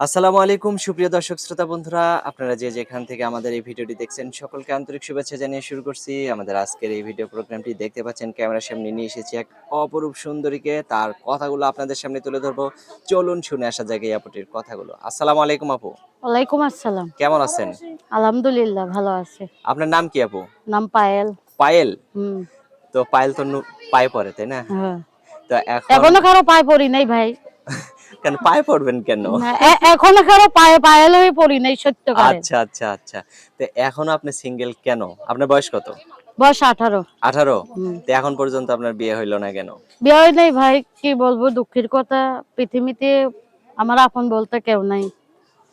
আসসালামু আলাইকুম সুপ্রিয় দর্শক শ্রোতা বন্ধুরা। আপনারা যে যেখান থেকে আমাদের এই ভিডিওটি দেখছেন সকলকে আন্তরিক শুভেচ্ছা জানিয়ে শুরু করছি। আমাদের আজকের এই ভিডিও প্রোগ্রামটি দেখতে পাচ্ছেন ক্যামেরার সামনে নিয়ে এসেছি এক অপরূপ সুন্দরীকে। তার কথাগুলো আপনাদের সামনে তুলে ধরবো। চলুন শুনে আসা যাক এই আপুটির কথাগুলো। আসসালামু আলাইকুম আপু। ওয়ালাইকুম আসসালাম। কেমন আছেন? আলহামদুলিল্লাহ ভালো আছে। আপনার নাম কি আপু? নাম পায়েল। পায়েল? হুম। তো পায়েল তো পায়ে পড়ে তাই না? হ্যাঁ। তো এখন এখনও কারও পায়ে পড়ি নাই ভাই। কেন? পায়ে পড়বেন কেন? না, এখনও কারও পায়ে পড়ি নাই সত্য আচ্ছা আচ্ছা আচ্ছা। তো এখনও আপনি সিঙ্গেল কেন? আপনার বয়স কত? বয়স আঠারো। আঠারো? তো এখন পর্যন্ত আপনার বিয়ে হইল না কেন? বিয়ে হয় নাই ভাই কি বলব দুঃখের কথা। পৃথিবীতে আমার আপন বলতে কেউ নাই।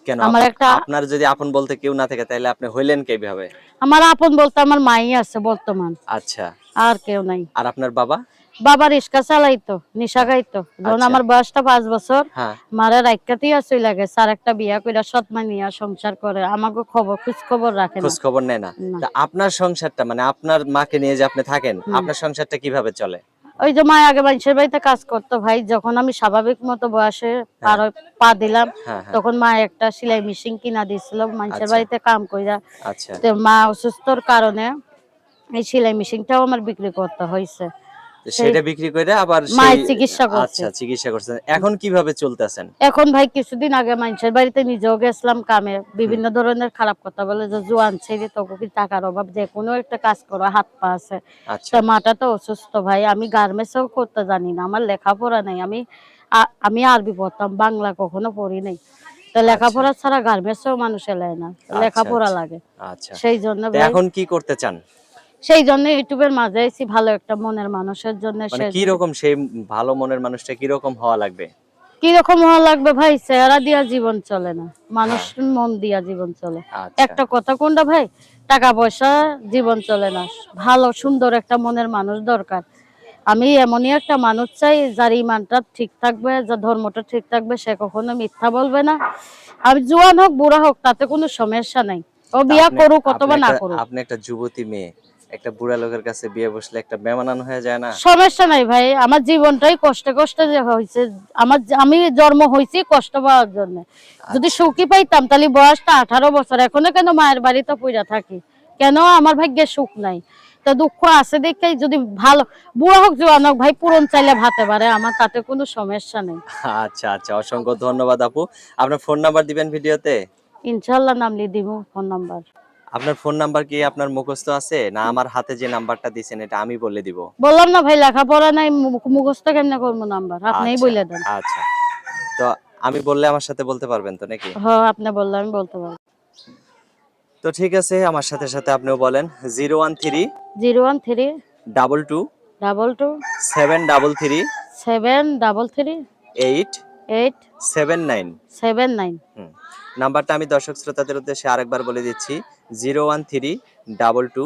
কেন? আমার একটা- আপনার যদি আপন বলতে কেউ না থাকে তাহলে আপনি হইলেন কীভাবে? আমার আপন বলতে আমার মাই আছে বর্তমান। আচ্ছা। আর কেউ নাই। আর আপনার বাবা? বাবা রিক্সা চালাইতো নিশা গাইতো। যখন আচ্ছা। আমার বয়সটা পাঁচ বছর হ্যাঁ। মারা রাইকাতেই আছে লাগে স্যার একটা বিয়া কইরা সৎমা নিয়া সংসার করে। আমাকে খবর খোঁজ খবর রাখে খোঁজ খবর নেয় না। আপনার সংসারটা মানে আপনার মাকে নিয়ে যে আপনি থাকেন আপনার সংসারটা কীভাবে চলে? ওই যে মা আগে মানুষের বাড়িতে কাজ করতো ভাই যখন আমি স্বাভাবিক মতো বয়সে পার পা দিলাম হ্যাঁ হ্যাঁ। তখন মা একটা সেলাই মেশিন কিনা দিয়েছিল মানুষের আচ্ছা। বাড়িতে কাম কইরা। আচ্ছা। তো মা অসুস্থর কারণে এই সেলাই মেশিনটাও আমার বিক্রি করতে হয়েছে। সেটা বিক্রি করে আবার মায়ের চিকিৎসা করছে। আচ্ছা চিকিৎসা করছেন এখন কীভাবে চলতেছেন? এখন ভাই কিছুদিন আগে মানুষের বাড়িতে নিজেও গেছিলাম কামে। বিভিন্ন ধরনের খারাপ কথা বলে যে জোয়ান ছেড়ে তোকে কি টাকার অভাব? যে কোনো একটা কাজ করো হাত পা আছে। আচ্ছা। তো মাটা তো অসুস্থ ভাই। আমি গার্মেন্টসও করতে জানি না। আমার লেখাপড়া নাই। আমি আমি আরবি পড়তাম বাংলা কখনো পড়ি নাই। তো লেখাপড়া ছাড়া গার্মেন্টসও মানুষ এলায় না। লেখাপড়া আচ্ছা। লাগে। আচ্ছা। সেই জন্য এখন কি করতে চান? সেই জন্য ইউটিউবের মাঝে এসেছি ভালো একটা মনের মানুষের জন্য মানে কি রকম সেই ভালো মনের মানুষটা কি রকম হওয়া লাগবে? কি রকম হওয়া লাগবে ভাই? চেহারা দিয়া জীবন চলে না। মানুষ মন দিয়া জীবন চলে। আচ্ছা। একটা কথা কোনটা ভাই? টাকা পয়সা জীবন চলে না। ভালো সুন্দর একটা মনের মানুষ দরকার। আমি এমনই একটা মানুষ চাই যার ইমানটা ঠিক থাকবে যার ধর্মটা ঠিক থাকবে সে কখনো মিথ্যা বলবে না। আমি জোয়ান হোক বুড়া হোক তাতে কোনো সমস্যা নাই। ও বিয়া করুক অথবা না করুক। আপনি একটা যুবতী মেয়ে। একটা বুড়া লোকের কাছে বিয়ে বসলে একটা বেমানান হয়ে যায় না? সমস্যা নাই ভাই আমার জীবনটাই কষ্টে কষ্টে হয়েছে। আমার আমি জন্ম হয়েছি কষ্ট পাওয়ার জন্য। যদি আচ্ছা। সুখী পাইতাম তাহলে বয়সটা আঠারো বছর। এখনও কেন মায়ের বাড়িতে পইরা থাকি? কেন আমার ভাগ্যে সুখ নাই? তা দুঃখ আছে দেখে যদি ভালো বুড়া হোক জোয়ান হোক ভাই পূরণ চাইলে ভাতে পারে। আমার তাতে কোনো সমস্যা নেই। আচ্ছা আচ্ছা অসংখ্য ধন্যবাদ আপু। আপনার ফোন নাম্বার দিবেন ভিডিওতে? ইনশাল্লাহ নামলি দিব ফোন নাম্বার। আপনার ফোন নাম্বার কি আপনার মুখস্থ আছে? না আমার হাতে যে নাম্বারটা দিছেন এটা আমি বলে দিব। বললাম না ভাই লেখাপড়া নাই মু- মুখস্থ কেমনে করব নাম্বার? আপনিই আচ্ছা, বলে দেন। আচ্ছা। তো আমি বললে আমার সাথে বলতে পারবেন তো নাকি? হ্যাঁ আপনি বললে আমি বলতে পারব। তো ঠিক আছে আমার সাথে সাথে আপনিও বলেন zero one three zero one three double two double two seven double three seven double three eight eight seven nine. Seven nine. হুম। নাম্বারটা আমি দর্শক শ্রোতাদের উদ্দেশ্যে আরেকবার বলে দিচ্ছি zero one three double two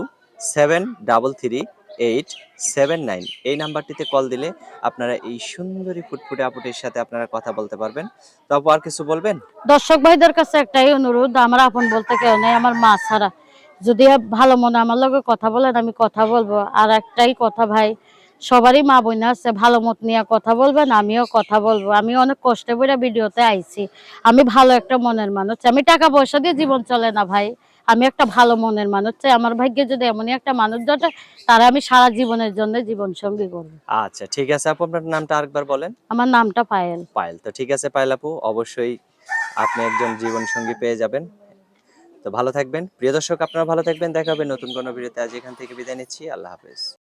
seven double three eight seven nine. এই নাম্বারটিতে কল দিলে আপনারা এই সুন্দরী ফুটফুটে আপুটির সাথে আপনারা কথা বলতে পারবেন। তো আপু আর কিছু বলবেন? দর্শক ভাইদের কাছে একটাই অনুরোধ আমার আপন বলতে কেউ নেই আমার মা ছাড়া। যদি ভালো মনে আমার লগে কথা বলেন আমি কথা বলব। আর একটাই কথা ভাই সবারই মা বোন আছে ভালো মত নিয়ে কথা বলবেন আমিও কথা বলব। আমি অনেক কষ্টে করে ভিডিওতে আইছি। আমি ভালো একটা মনের মানুষ। আমি টাকা পয়সা দিয়ে জীবন চলে না ভাই। আমি একটা ভালো মনের মানুষ। চাই আমার ভাগ্যে যদি এমনই একটা মানুষ জটে তারা আমি সারা জীবনের জন্য জীবন সঙ্গী করব। আচ্ছা ঠিক আছে আপু আপনার নামটা আরেকবার বলেন। আমার নামটা পায়েল। পায়েল তো ঠিক আছে পায়েল আপু অবশ্যই আপনি একজন জীবন সঙ্গী পেয়ে যাবেন। তো ভালো থাকবেন। প্রিয় দর্শক আপনারা ভালো থাকবেন। দেখা হবে নতুন কোনো ভিডিওতে। আজ এখান থেকে বিদায় নিচ্ছি। আল্লাহ হাফেজ।